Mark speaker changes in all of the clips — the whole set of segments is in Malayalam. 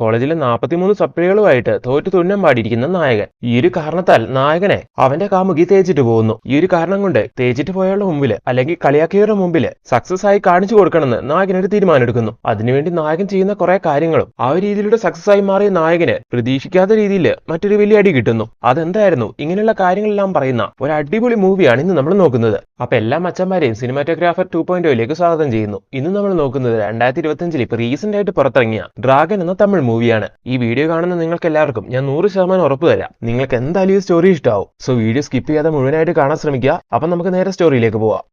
Speaker 1: കോളേജിലെ നാൽപ്പത്തിമൂന്ന് സപ്ലികളുമായിട്ട് തോറ്റു തുന്നം പാടിയിരിക്കുന്ന നായകൻ. ഈ ഒരു കാരണത്താൽ നായകനെ അവന്റെ കാമുകി തേച്ചിട്ട് പോകുന്നു. ഈ ഒരു കാരണം കൊണ്ട് തേച്ചിട്ട് പോയവരുടെ മുമ്പിൽ അല്ലെങ്കിൽ കളിയാക്കിയവരുടെ മുമ്പിൽ സക്സസ് ആയി കാണിച്ചു കൊടുക്കണമെന്ന് നായകൻ ഒരു തീരുമാനം എടുക്കുന്നു അതിനുവേണ്ടി നായകൻ ചെയ്യുന്ന കുറെ കാര്യങ്ങളും ആ രീതിയിലൂടെ സക്സസ് ആയി മാറിയ നായകന് പ്രതീക്ഷിക്കാത്ത രീതിയിൽ മറ്റൊരു വലിയ അടി കിട്ടുന്നു. അതെന്തായിരുന്നു? ഇങ്ങനെയുള്ള കാര്യങ്ങളെല്ലാം പറയുന്ന ഒരു അടിപൊളി മൂവിയാണ് ഇന്ന് നമ്മൾ നോക്കുന്നത്. അപ്പൊ എല്ലാ മച്ചന്മാരെയും സിനിമാറ്റോഗ്രാഫർ ടു പോയിന്റ് ഒയിലേക്ക് സ്വാഗതം ചെയ്യുന്നു. ഇന്ന് നമ്മൾ നോക്കുന്നത് രണ്ടായിരത്തി ഇരുപത്തിയഞ്ചിൽ ഇപ്പൊ റീസെന്റ് ആയിട്ട് പുറത്തിറങ്ങിയ ഡ്രാഗൻ എന്ന തമിഴ് മൂവിയാണ്. ഈ വീഡിയോ കാണുന്ന നിങ്ങൾക്ക് എല്ലാവർക്കും ഞാൻ നൂറ് ശതമാനം ഉറപ്പ് തരാം. നിങ്ങൾക്ക് എന്തായാലും ഈ സ്റ്റോറി ഇഷ്ടമാവും സോ വീഡിയോ സ്കിപ്പ് ചെയ്യാതെ മുഴുവനായിട്ട് കാണാൻ ശ്രമിക്കുക. അപ്പൊ നമുക്ക് നേരെ സ്റ്റോറിയിലേക്ക് പോവാം.